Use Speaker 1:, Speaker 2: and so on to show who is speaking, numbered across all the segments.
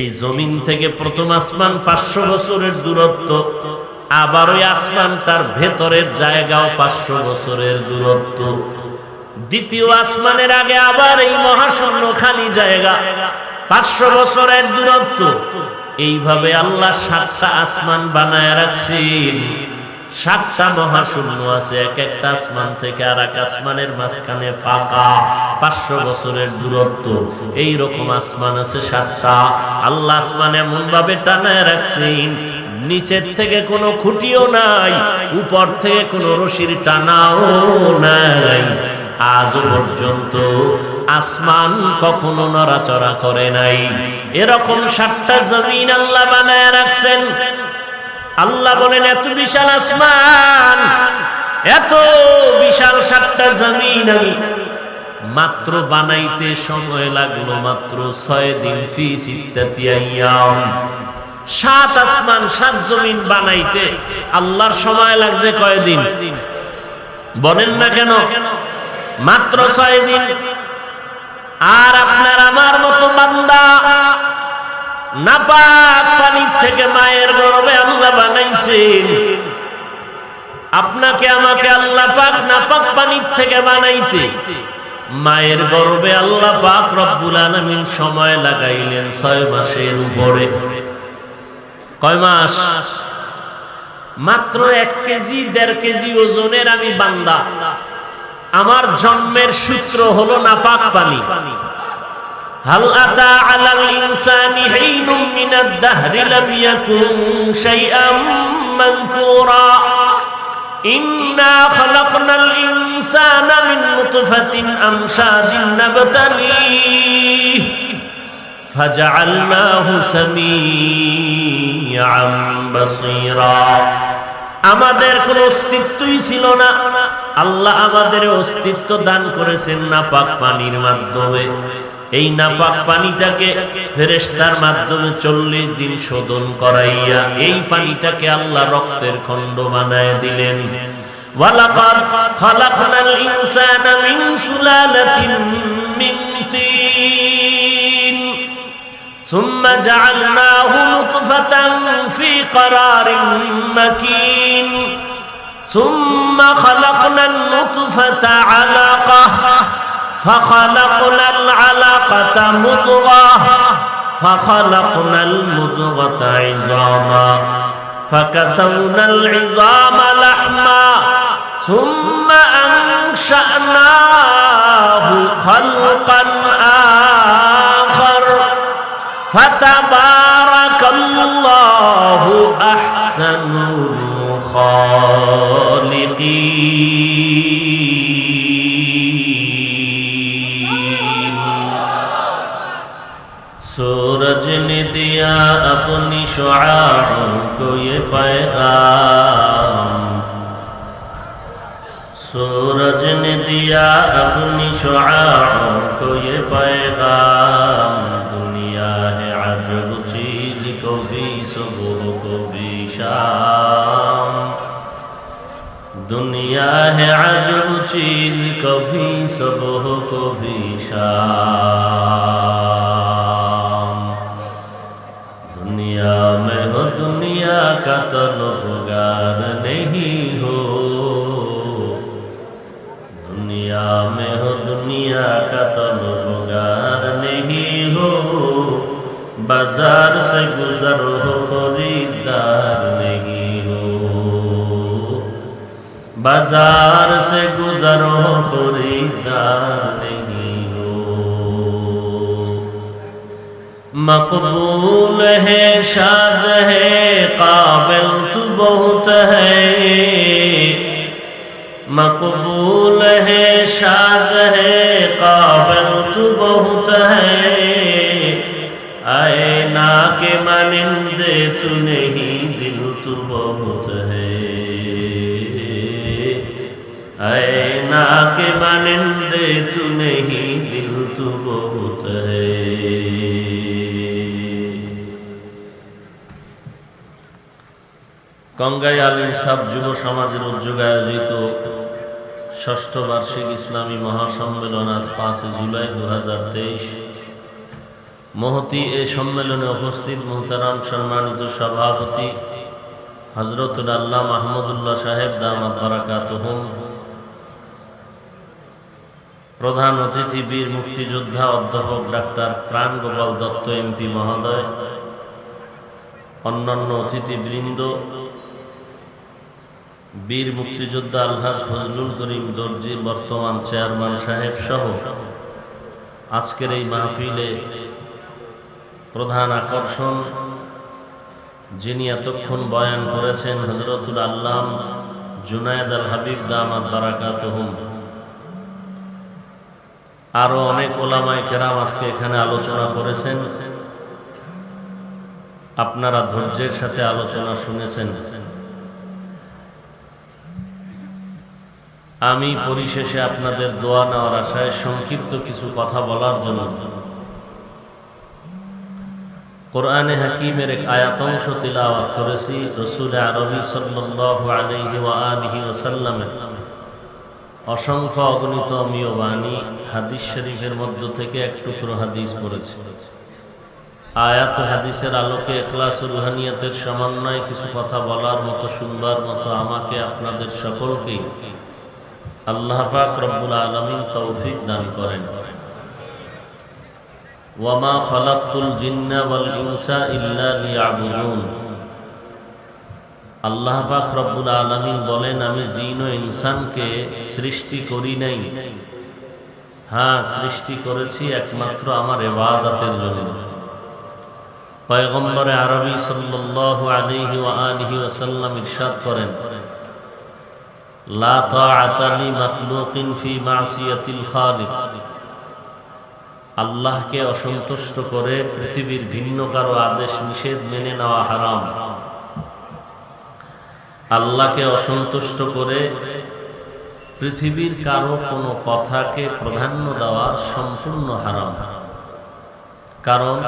Speaker 1: এই জমিন থেকে প্রথম আসমান পাঁচশো বছরের দূরত্ব, আবার ওই আসমান তার ভেতরের জায়গাও পাঁচশো বছরের দূরত্ব। দ্বিতীয় আসমানের আগে আবার এই মহাশূন্য খালি জায়গা, পাঁচশো বছরের দূরত্ব। এইভাবে আল্লাহ সাতটা আসমান বানায় রাখছেন। সাতটা মহাশূন্য আছে, এক একটা আসমান থেকে আর এক আসমানের মাঝখানে ফাঁকা, পাঁচশো বছরের দূরত্ব। এই রকম আসমান আছে সাতটা। আল্লাহ আসমান এমন ভাবে টানায় রাখছেন, নিচের থেকে কোনো খুঁটিও নাই, উপর থেকে কোনো রশির টানাও নাই। আজ পর্যন্ত আসমান কখনো নড়াচড়া করে নাই। এরকম সাতটা জমিন আল্লাহ বানায় রাখছেন। আল্লাহ বলেন, এত বিশাল আসমান, এত বিশাল সাতটা জমিন আমি মাত্র বানাইতে সময় লাগল মাত্র ছয় দিন ফি সিত্তাতি আইয়াম। সাত আসমান, সাত জমিন বানাইতে আল্লাহর সময় লাগছে কয়দিন বলেন না কেন? মাত্র ছয় দিন। আর আপনার আমার মতো বান্দা নাপাক মায়ের আপনাকে, আমাকে বানাইতে। মায়ের গর্বে আল্লাহ পাক রব্বুল আলামিন সময় লাগাইলেন ছয় মাসের উপরে। কয় মাস? মাত্র এক কেজি, দেড় কেজি ওজনের আমি বান্দা। আমার জন্মের সূত্র হলো নাপাক পানি। هل أتى على الإنسان حين من الدهر لم يكن شيئا مذكورا إنا خلقنا الإنسان من نطفة أمشاج نبتليه فجعلناه سميعا بصيرا আমাদের কোনো অস্তিত্বই ছিল না আল্লাহ আমাদের অস্তিত্ব দান করেছেন না পাক পানির মাধ্যমে এই নাপাক পানিটাকে ফেরেশতার মাধ্যমে চল্লিশ দিন শোধন করাইয়া এই পানিটাকে আল্লাহ রক্তের খণ্ড বানায় দিলেন ওয়ালাকাদ খালাকনাল ইনসানা মিন সুলালাতিন মিন তিন ثم جعلناه نطفة في قرار مكين ثم خلقنا النطفة علقة فخلقنا العلقة مضغة فخلقنا المضغة عظاما فكسونا العظام لحما ثم أنشأناه خلقا آخر فتبارك الله أحسن الخالقين दिया अपनी शुआओं को ये पैगाम सूरज ने दिया अपनी शुआओं को ये पैगाम दुनिया है अजब चीज को भी सुबह को भी शाम दुनिया है अजब चीज कभी सुबह को भी शाम का तलबगार नहीं हो दुनिया में हो दुनिया का तलबगार नहीं हो बाजार से गुजर हो खरीदार नहीं हो बाजार से गुजर हो खरीदार नहीं مقبول ہے شاد ہے قابل تو بہت ہے مقبول ہے شاد ہے قابل تو بہت ہے آئے نا کے مانندے تو نہیں دل تو بہت ہے آئے نا کے مانندے تو نہیں دل تو بہت গঙ্গাই আলী সাব যুব সমাজের উদ্যোগে আয়োজিত ষষ্ঠ বার্ষিক ইসলামী মহাসম্মেলন আজ পাঁচই জুলাই দু হাজার তেইশ। মহতি এ সম্মেলনে উপস্থিত মোহতারাম সম্মানিত সভাপতি হজরতুল আল্লাহ মাহমুদুল্লাহ সাহেব দামাদ বারাকাতুহুম, প্রধান অতিথি বীর মুক্তিযোদ্ধা অধ্যাপক ডাক্তার প্রাণ গোপাল দত্ত এমপি মহোদয়, অন্যান্য অতিথিবৃন্দ বীর মুক্তিযোদ্ধা আলহাজ ফজলুল করিম দর্জির বর্তমান চেয়ারম্যান সাহেব সহ আজকের এই মাহফিলে প্রধান আকর্ষণ, যিনি এতক্ষণ বয়ান করেছেন হজরতুল আল্লাম জুনায়দ আল হাবিব দামাদ বারাকাতহুম। আরও অনেক ওলামায় কেরাম আজকে এখানে আলোচনা করেছেন। আপনারা ধৈর্যের সাথে আলোচনা শুনেছেন। আমি পরিশেষে আপনাদের দোয়া নেওয়ার আশায় সংক্ষিপ্ত কিছু কথা বলার জন্য। কোরআনে হাকিমের এক আয়াতংশ তিলাওয়াত করেছি রসুল আরবি ওয়া আলিহি ওয়াসাল্লামের অসংখ্য অগণিত অমীয় বাণী হাদিস শরীফের মধ্য থেকে এক টুকরো হাদিস পড়েছি। আয়াত হাদিসের আলোকে এখলাসুল রুহানিয়াতের সমন্বয়ে কিছু কথা বলার মতো, শুনবার মতো আমাকে আপনাদের সকলকেই আল্লাহ পাক রব্বুল আলমিন তৌফিক দান করেন। ওয়ামা খলাকতুল জিন্না ওয়াল ইনসা ইল্লা লিয়াবুদুন। আল্লাহ পাক রব্বুল আলমিন বলেন, আমি জিন ও ইনসানকে সৃষ্টি করি নাই। হ্যাঁ সৃষ্টি করেছি একমাত্র আমার এবাদাতের জন্য। পয়গম্বরে আরবি সাল্লাল্লাহু আলাইহি ওয়া আলিহি ওয়াসাল্লাম ইরশাদ করেন লা তাআতা লি মাখলুকিন ফি মাসিয়াতিল আল্লাহকে অসন্তুষ্ট করে পৃথিবীর ভিন্ন কারও আদেশ নিষেধ মেনে নেওয়া হারাম। আল্লাহকে অসন্তুষ্ট করে পৃথিবীর কারও কোনো কথাকে প্রাধান্য দেওয়া সম্পূর্ণ হারাম। কারণ,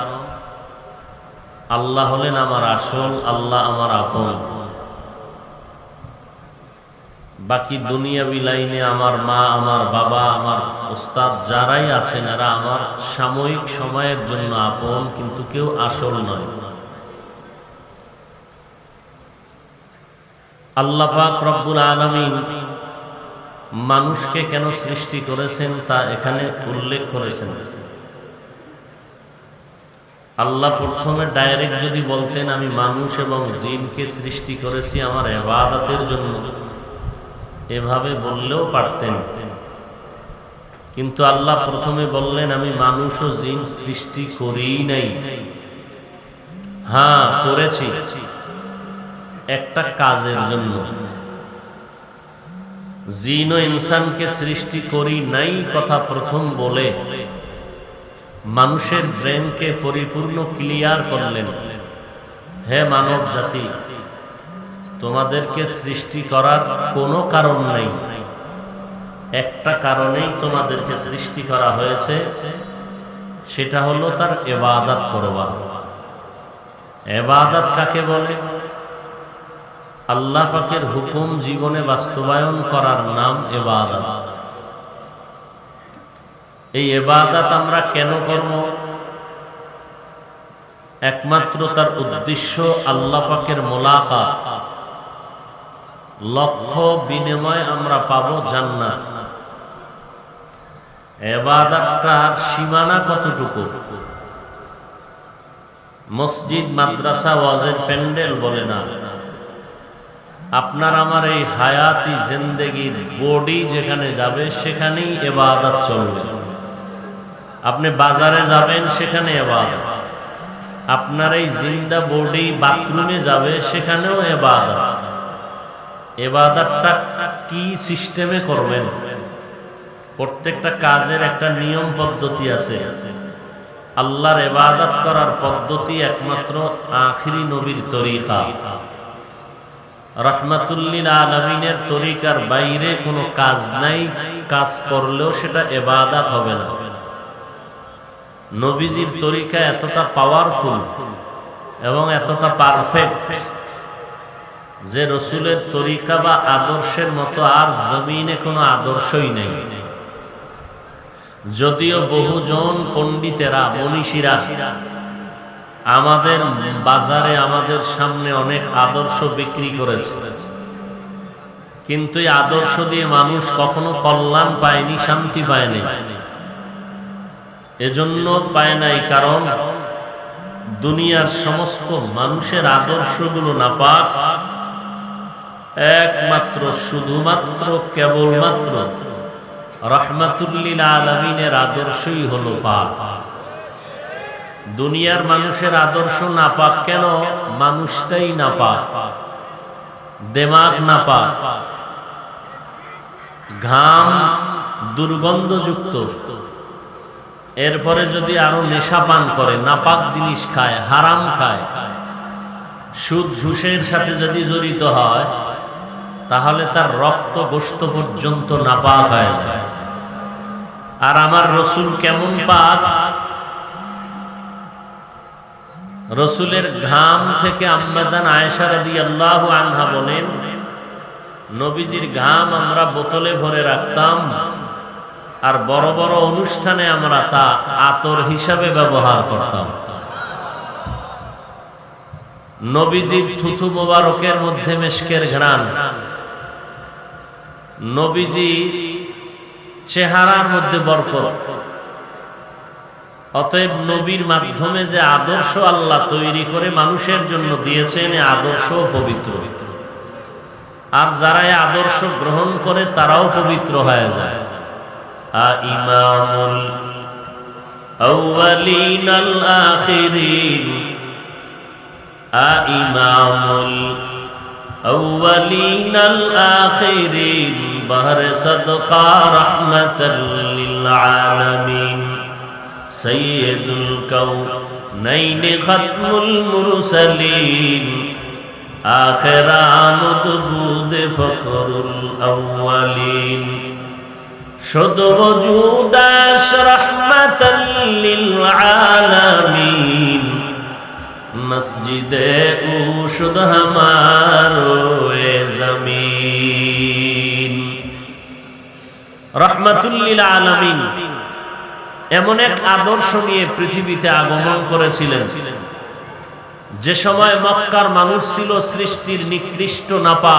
Speaker 1: আল্লাহ হলেন আমার আসল, আল্লাহ আমার আপন। বাকি দুনিয়াবি লাইনে আমার মা, আমার বাবা, আমার ওস্তাদ যারাই আছেন, এরা আমার সাময়িক সময়ের জন্য আপন, কিন্তু কেউ আসল নয়। আল্লাহ পাক রব্বুল আলমিন মানুষকে কেন সৃষ্টি করেছেন তা এখানে উল্লেখ করেছেন। আল্লাহ প্রথমে ডাইরেক্ট যদি বলতেন, আমি মানুষ এবং জিনকে সৃষ্টি করেছি আমার এবাদাতের জন্য। এভাবে বললেও পারতেন। কিন্তু আল্লাহ প্রথমে বললেন, আমি মানুষ ও জিন সৃষ্টি করি নাই। হ্যাঁ করেছি। একটা কাজের জন্য। জিন ও ইনসানকে সৃষ্টি করি নাই কথা প্রথম বলে মানুষের ব্রেনকে পরিপূর্ণ ক্লিয়ার করলেন। হে মানব জাতি তোমাদেরকে সৃষ্টি করার কোনো কারণ নেই। একটা কারণেই তোমাদেরকে সৃষ্টি করা হয়েছে, সেটা হলো তার এবাদাত করবা। এবাদাত কাকে বলে? আল্লাহ পাকের হুকুম জীবনে বাস্তবায়ন করার নাম এবাদাত। এই এবাদাত আমরা কেন করব? একমাত্র তার উদ্দেশ্য আল্লাহ পাকের মোলাকাত। লক্ষ্য বিনিময় আমরা পাব জান্নাত। এবাদাতটার সীমানা কতটুকু? মসজিদ, মাদ্রাসা, ওয়াজের প্যান্ডেল বলে না। আপনার আমার এই হায়াতি জিন্দেগির বডি যেখানে যাবে, সেখানেই এবাদাত চলবে। আপনি বাজারে যাবেন, সেখানে এবাদত। আপনার এই জিন্দা বডি বাথরুমে যাবে, সেখানেও এবাদত। এবাদতটা কি সিস্টেমে করবেন? প্রত্যেকটা কাজের একটা নিয়ম পদ্ধতি আছে। আল্লাহর এবাদত করার পদ্ধতি একমাত্র আখিরি নবীর তরিকা। রহমাতুল্লিল আলমিনের তরিকার বাইরে কোনো কাজ নাই, কাজ করলেও সেটা এবাদাত হবে না। নবীজির তরিকা এতটা পাওয়ারফুল এবং এতটা পারফেক্ট যে রসুলের তরিকা বা আদর্শের মতো আর জমিনে কোনো আদর্শই নেই। যদিও বহুজন পণ্ডিতেরা, মনীষীরা আমাদের বাজারে, আমাদের সামনে অনেক আদর্শ বিক্রি করেছে। কিন্তু এই আদর্শ দিয়ে মানুষ কখনো কল্যাণ পায়নি, শান্তি পায়নি। এজন্য পায় নাই, কারণ দুনিয়ার সমস্ত মানুষের আদর্শগুলো না পাক একমাত্র, শুধুমাত্র, কেবলমাত্র রহমাতুল্লিল আলমিনের আদর্শই হলো পাক। দুনিয়ার মানুষের আদর্শ না পাক কেন? মানুষটাই না পাক দেমাগ না পাক ঘাম দুর্গন্ধযুক্ত। এরপরে যদি আরও নেশা পান করে, নাপাক জিনিস খায়, হারাম খায়, সুদ ঘুষের সাথে যদি জড়িত হয় তাহলে তার রক্ত গোস্ত পর্যন্ত নাপাক হয়ে যায়। আর আমার রসুল কেমন পাক? রসুলের ঘাম থেকে আম্মাজান আয়েশা রাদি আল্লাহ আনহা বলেন, নবীজির ঘাম আমরা বোতলে ভরে রাখতাম, আর বড় বড় অনুষ্ঠানে আমরা তা আতর হিসাবে ব্যবহার করতাম। নবীজির থুথু মোবারকের মধ্যে মেশকের ঘ্রাণ। নবীজি চেহারার মধ্যে বরকর অতএব নবীর মাধ্যমে যে আদর্শ আল্লাহ তৈরি করে মানুষের জন্য দিয়েছেন আদর্শ পবিত্র। আর যারা আদর্শ গ্রহণ করে, তারাও পবিত্র হয়ে যায়। ইমামুল আউয়ালিন আ ইমামুল الأولين الآخرين بهر صدقا رحمة للعالمين سيد الكونين ختم المرسلين آخر مدبود فخر الأولين شد وجوداش رحمة للعالمين মসজিদে উষুদ হমারো জমিন। রহমতুল্লিল আলমিন এমন এক আদর্শ নিয়ে পৃথিবীতে আগমন করেছিলেন। যে সময় মক্কার মানুষ ছিল সৃষ্টির নিকৃষ্ট নাপা।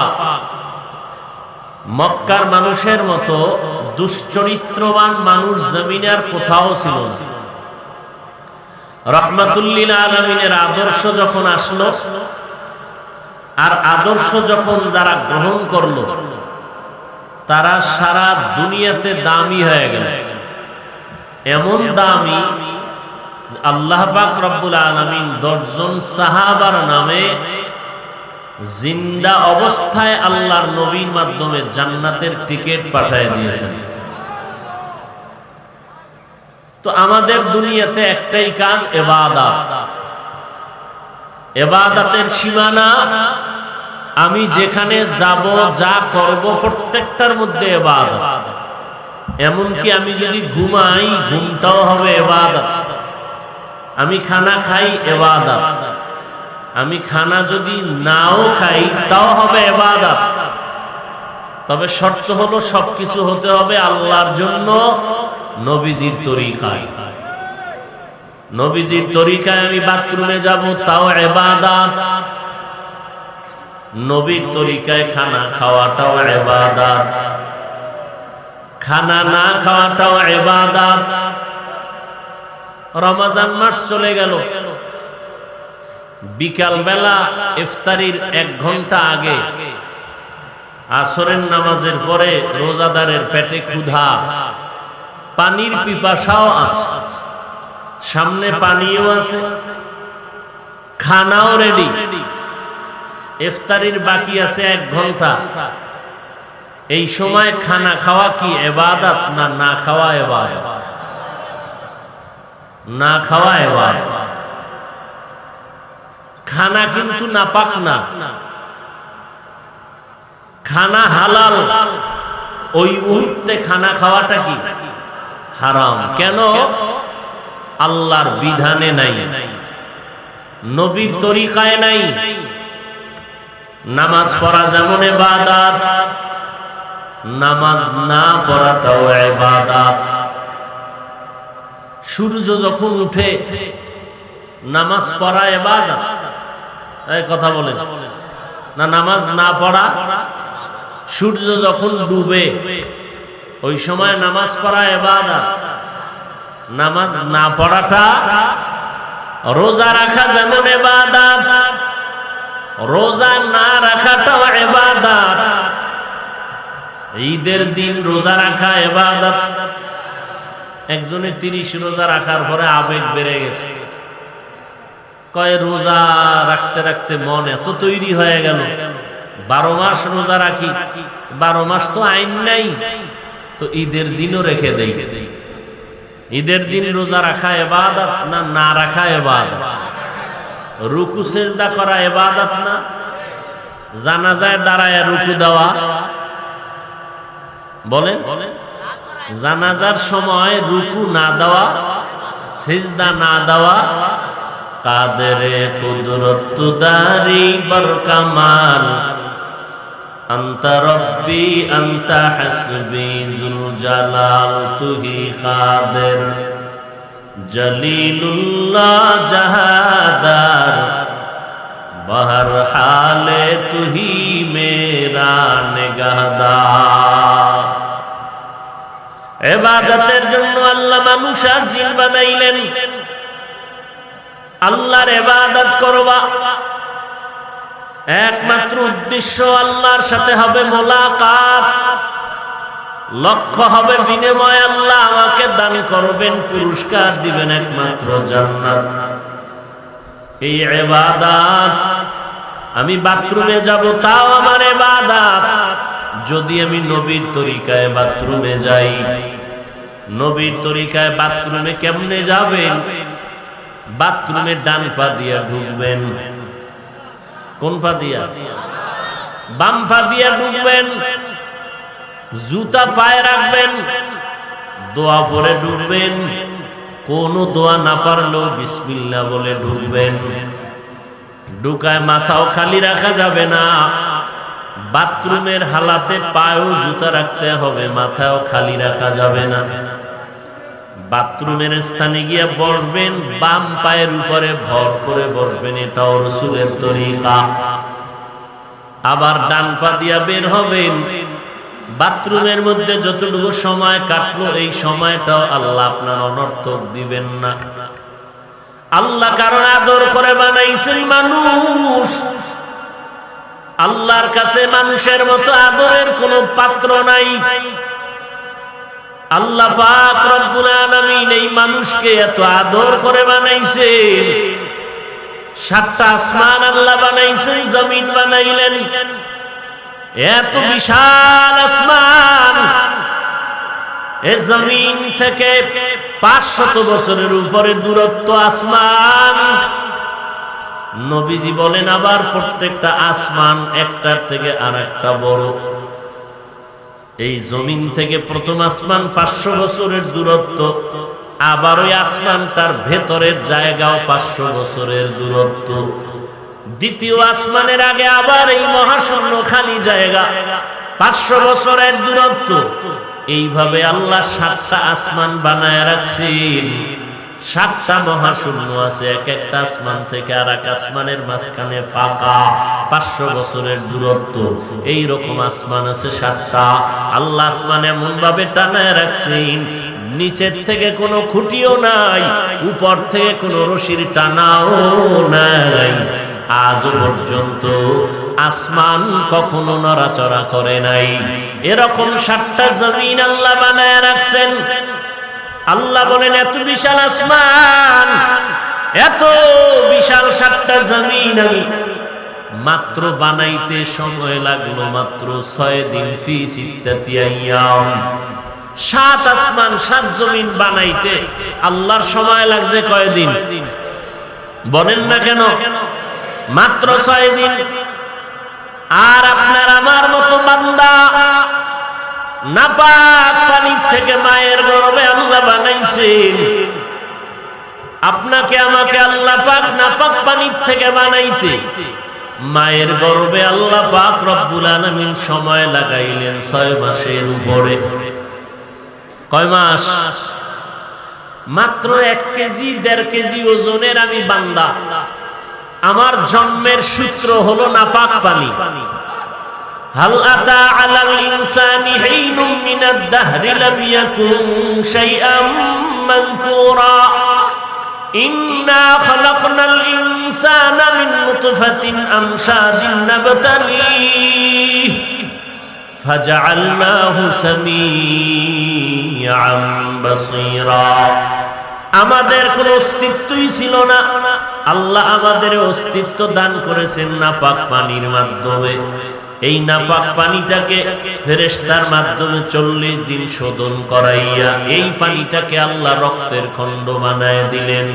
Speaker 1: মক্কার মানুষের মতো দুশ্চরিত্রবান মানুষ জমিনের কোথাও ছিল না। রহমাতুল্লিল আলমিনের আদর্শ যখন আসলো, আর আদর্শ যখন যারা গ্রহণ করল, তারা সারা দুনিয়াতে দামি হয়ে গেল। এমন দামি, আল্লাহ পাক রব্বুল আলমিন দশজন সাহাবার নামে জিন্দা অবস্থায় আল্লাহর নবীর মাধ্যমে জান্নাতের টিকিট পাঠিয়ে দিয়েছেন। তো আমাদের দুনিয়াতে একটাই কাজ এবাদাত। এবাদাতের সীমানা আমি যেখানে যাব, যা করব, প্রত্যেকটার মধ্যে এবাদত। এমনকি আমি যদি ঘুমাই, ঘুমটাও হবে এবাদত। আমি খানা খাই, এবাদত। আমি খানা যদি নাও খাই, তাও হবে এবাদত। তবে শর্ত হলো সবকিছু হতে হবে আল্লাহর জন্য। নবীজির তরিকায়। নবীজির তরিকায় আমি বাথরুমে যাব, তাও এবাদাত। নবীর তরিকায় খানা খাওয়াটাও এবাদাত। খানা না খাওয়াটাও এবাদাত। রমাজান মাস চলে গেল। বিকাল বেলা ইফতারির এক ঘণ্টা আগে আসরের নামাজের পরে রোজাদারের পেটে ক্ষুধা। পানির পিপাসাও আছে। সামনে পানিও আছে। খানাও রেডি ইফতারির বাকি আছে এক ঘণ্টা। এই সময় খানা খাওয়া কি এবাদত না না খাওয়া এবাদত? না খাওয়া এবাদত। খানা কিন্তু নাপাক না। খানা হালাল। ওই মুহূর্তে খানা খাওয়াটা কি? হারাম। কেন? আল্লাহর বিধানে নাই। নবীর তরিকায় নাই। নামাজ পড়া যেমন এবাদাত নামাজ না পড়াটাও এবাদাত সূর্য যখন উঠে, নামাজ পড়া এবাদত এই কথা বলেন। না, নামাজ না পড়া, সূর্য যখন ডুবে ওই সময় নামাজ পড়া এবাদত নামাজ না পড়াটা রোজা রাখা যেমন এবাদত রোজা না রাখাটাও এবাদত ঈদের দিন রোজা রাখা এবাদত একজনে তিরিশ রোজা রাখার পরে আবেগ বেড়ে গেছে। কয়, রোজা রাখতে রাখতে মন এত তৈরি হয়ে গেল। বারো মাস রোজা রাখি। বারো মাস তো আইন নাই। তো ঈদের দিনও রেখে দেই। ঈদের দিন রোজা রাখা এবাদত না না রাখা এবাদত? রুকু, সেজদা করা এবাদত না? জানাজায় দাঁড়ায় রুকু দেওয়া? বলেন। জানাজার সময় রুকু না দেওয়া, সেজদা না দেওয়া, কাদেরে কুদরত দারি বর কামাল أنت ربي أنت حسبي ذو الجلال তুহি قادر জলিলুল্লাহ জাহাদার বহর হালে তুহি মেরা নিগাহদার এবাদতের জন্য আল্লাহ মানুষ আর জিন বানাইলেন আল্লাহর এবাদত করবা একমাত্র উদ্দেশ্য আল্লাহর সাথে হবে মোলাকাত। লক্ষ্য হবে বিনিময় আল্লাহ আমাকে দান করবেন, পুরস্কার দিবেন একমাত্র জান্নাত। এই এবাদাত আমি বাথরুমে যাব, তাও আমার এবাদাত যদি আমি নবীর তরিকায় বাথরুমে যাই, নবীর তরিকায় বাথরুমে কেমনে যাবেন? বাথরুমে ডান পা দিয়া ঢুকবেন। কোন পা দিয়া? বাম পা দিয়া ঢুকবেন জুতা পায়ে রাখবেন, দোয়া পরে ঢুকবেন কোন দোয়া না পারলেও বিসমিল্লা বলে ঢুকবেন ঢুকায় মাথাও খালি রাখা যাবে না। বাথরুমের হালাতে পায়েও জুতা রাখতে হবে, মাথাও খালি রাখা যাবে না। বাথরুমের স্থানে গিয়ে বসবেন, বাম পায়ের উপরে ভর করে বসবেন, এটাও রসুলের তরিকা। আবার ডান পা দিয়া বের হবেন। বাথরুমের মধ্যে যতটুকু সময় কাটলো, এই সময়টাও আল্লাহ আপনার অনর্থক দিবেন না। আল্লাহ কারণ আদর করে বানাইছেন মানুষ। আল্লাহর কাছে মানুষের মতো আদরের কোনো পাত্র নাই। আল্লাহ পাক রব্বুল আলামিন এই মানুষকে এত আদর করে বানাইছেন। সাতটা আসমান আল্লাহ বানাইছেন, জমিন বানাইলেন। এত বিশাল আসমান। এ জমিন থেকে পাঁচশত বছরের উপরে দূরত্ব আসমান। নবীজি বলেন, আবার প্রত্যেকটা আসমান একটার থেকে আর একটা বড়। এই জমিন থেকে প্রথম আসমান পাঁচশো বছরের দূরত্ব, আবার ওই আসমান তার ভেতরের জায়গাও পাঁচশো বছরের দূরত্ব। দ্বিতীয় আসমানের আগে আবার এই মহাশূন্য খালি জায়গা, পাঁচশো বছরের দূরত্ব। এইভাবে আল্লাহ সাতটা আসমান বানায় রাখছেন। সাতটা মহাশূন্য আছে, এক একটা আসমান থেকে আর এক আসমানের মাঝখানে ফাঁকা, পাঁচশো বছরের দূরত্ব। এই রকম আসমান আছে সাতটা। আল্লাহ আসমান এমন ভাবে টানায় রাখছেন নিচের থেকে কোনো খুঁটিও নাই, উপর থেকে কোনো রশির টানাও নাই। আজ পর্যন্ত আসমান কখনো নড়াচড়া করে নাই। এরকম সাতটা জমিন আল্লাহ বানায় রাখছেন। আল্লাহ বলেন, এত বিশাল আসমান, এত বিশাল সাতটা জমিন আমি মাত্র বানাইতে সময় লাগল মাত্র ছয় দিন ফি সিদ্ধাতি সাত আসমান, সাত জমিন বানাইতে আল্লাহর সময় লাগছে কয়দিন বলেন না কেন? মাত্র ছয় দিন। আর আপনার আমার মতো বান্দা নাপাক পানির থেকে মায়ের গর্বে আল্লাহ বানাইছেন। আপনাকে আমাকে আল্লাহ পাক নাপাক পানির থেকে বানাইতে। মায়ের গর্বে আল্লাহ পাক রব্বুল আলামিন সময় লাগাইলেন ছয় মাসের উপরে। কয় মাস? মাত্র এক কেজি, দেড় কেজি ওজনের আমি বান্দা। আমার জন্মের সূত্র হলো নাপাক পানি। هل أتى على الإنسان حين من الدهر لم يكن شيئا مذكورا إنا خلقنا الإنسان من نطفة أمشاج نبتليه فجعلناه سميعا بصيرا আমাদের কোনো অস্তিত্বই ছিল না আল্লাহ আমাদের অস্তিত্ব দান করেছেন না পাক পানির মাধ্যমে এই নাপাক পানিটাকে ফেরেশতার মাধ্যমে চল্লিশ দিন শোধন করাইয়া এই পানিটাকে আল্লাহ রক্তের খণ্ড বানায় দিলেন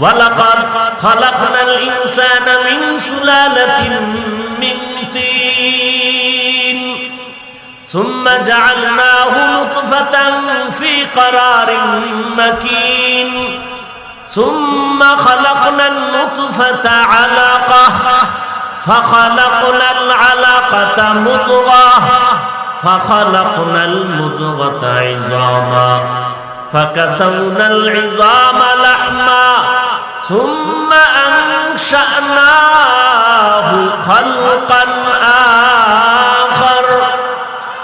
Speaker 1: ওয়ালাকাদ খালাকনাল ইনসানা মিন সুলালাতিন মিন তিন ثم جعلناه نطفة في قرار مكين ثم خلقنا النطفة علقة فخلقنا العلقة مضغة فخلقنا المضغة عظاما فكسونا العظام لحما ثم أنشأناه خلقا آخر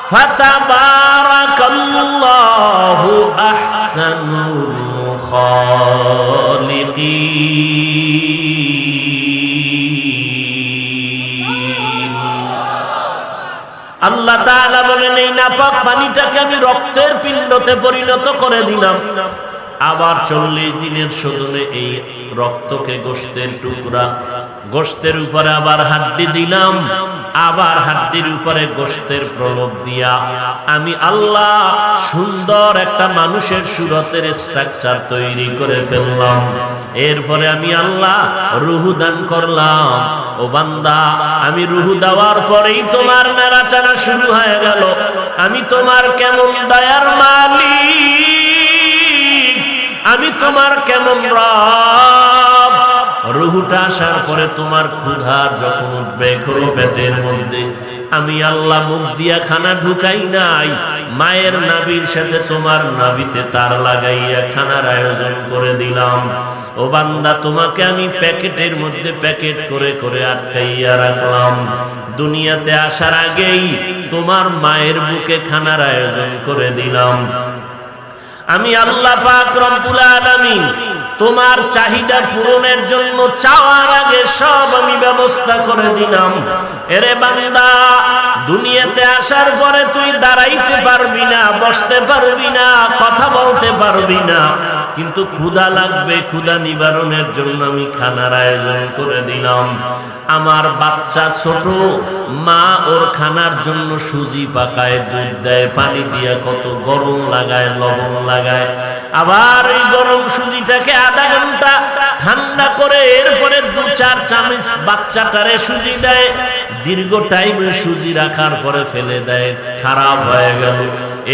Speaker 1: فتبارك الله أحسن الخالقين তাআলা বলেন এই নাপাক পানিটাকে আমি রক্তের পিণ্ডতে পরিণত করে দিলাম। আবার চল্লিশ দিনের শোধনে এই রক্তকে গোস্তের টুকরা গোস্তের উপরে আবার হাড্ডি দিলাম, আবার হাড্ডির উপরে গোস্তের প্রলোভ দিয়া আমি আল্লাহ সুন্দর একটা মানুষের সুরতের স্ট্রাকচার তৈরি করে ফেললাম। এরপরে আমি আল্লাহ রুহু দান করলাম। ও বান্দা, আমি রুহু দেওয়ার পরেই তোমার নাড়াচাড়া শুরু হয়ে গেল। আমি তোমার কেমন দয়ার মালিক? আমি তোমার কেমন রব? রুহুটা আসার পরে তোমার ক্ষুধা যখন উঠবে খোলো পেটের মধ্যে, আমি আল্লাহ মুখ দিয়া খানা ঢুকাই নাই। মায়ের নাবির সাথে তোমার নাবিতে তার লাগাইয়া খানার আয়োজন করে দিলাম। ও বান্দা, তোমাকে আমি প্যাকেটের মধ্যে প্যাকেট করে করে আটকাইয়া রাখলাম। দুনিয়াতে আসার আগেই তোমার মায়ের বুকে খানার আয়োজন করে দিলাম। আমি আল্লাহ পাক রব্বুল আলামিন তোমার চাহিদা পূরণের জন্য চাওয়ার আগে সব আমি ব্যবস্থা করে দিলাম। এরে বান্দা আসার পরে তুই দাঁড়াইতে পারবি না, বসতে পারবি না, কথা বলতে পারবি না। কিন্তু ক্ষুধা লাগবে, ক্ষুধা নিবারণের জন্য আমি খানার আয়োজন করে দিলাম। আমার বাচ্চা ছোট, মা ওর খানার জন্য সুজি পাকায়, দুধ দেয়, পানি দিয়ে কত গরম লাগায়, লবণ লাগায়। আবার এই গরম সুজিটাকে আধা ঘণ্টা ঠান্ডা করে এরপরে দু চার চামচ বাচ্চাটারে সুজি দেয়। দীর্ঘ টাইমে সুজি রাখার পরে ফেলে দেয়। খারাপ হয়ে গেল।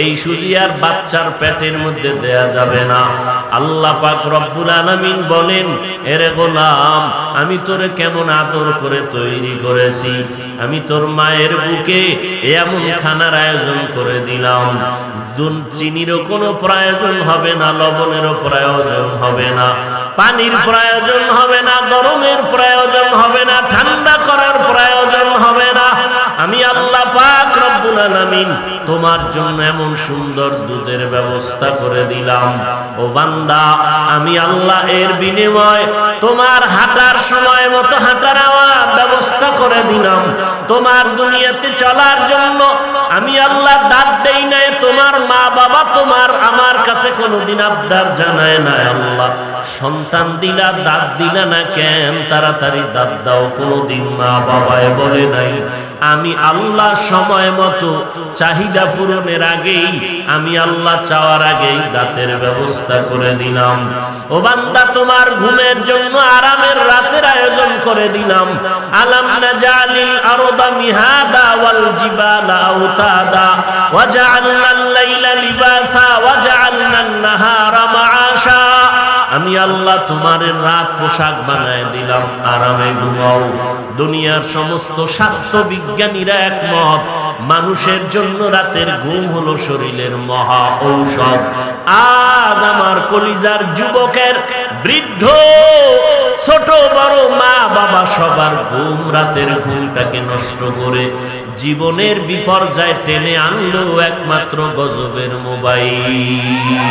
Speaker 1: এই সুজি আর বাচ্চার পেটের মধ্যে দেয়া যাবে না। আল্লাহ পাক রব্বুল আলামিন বলেন, এরে গোলাম, আমি তোরে কেমন আদর করে তৈরি করেছি। আমি তোর মায়ের বুকে এমন খানার আয়োজন করে দিলাম। চিনিরও কোনো প্রয়োজন হবে না, লবণেরও প্রয়োজন হবে না। পানির প্রয়োজন হবে না, গরমের প্রয়োজন হবে না, ঠান্ডা করার প্রয়োজন হবে না। আমি আল্লাহ পাক রব্বুল আলামিন তোমার জন্য এমন সুন্দর দুধের ব্যবস্থা করে দিলাম। ও বান্দা, আমি আল্লাহ এর বিনিময় তোমার হাঁটার সময় মতো হাঁটার আওয়ার ব্যবস্থা করে দিলাম। তোমার দুনিয়াতে চলার জন্য আমি আল্লাহ দাঁত দেই নাই, তোমার মা বাবা তোমার আমার কাছে কোনোদিন আবদার জানায় না আল্লাহ। সন্তান দিলা, দাঁত দিলা না কেন? তাড়াতাড়ি দাঁত দাও, কোনোদিন মা বাবায় বলে নাই। আমি আল্লাহ সময় মতো চাহিদা পূরণের আগেই, আমি আল্লাহ চাওয়ার আগেই দাঁতের ব্যবস্থা করে দিলাম। ও বান্দা, তোমার ঘুমের জন্য আরামের রাতের আয়োজন করে দিলাম। আলাম নাজালিল আরদা মিহাদা ওয়াল জিবালা আওতাদা। ওয়াজআলনা আল-লাইলা লিবাসা ওয়াজআলনা আন-নাহারা মাআশা। আমি আল্লাহ তোমার রাত পোশাক বানায় দিলাম। আরামে ঘুমাও। দুনিয়ার সমস্ত স্বাস্থ্য বিজ্ঞানীরা একমত। মানুষের জন্য রাতের ঘুম হলো শরীরের মহা ঔষধ। আজ আমার কলিজার যুবকের বৃদ্ধ, ছোট, বড় মা বাবা সবার ঘুম রাতের ঘুমটাকে নষ্ট করে জীবনের বিপর্যয় টেনে আনলো একমাত্র গজবের মোবাইল।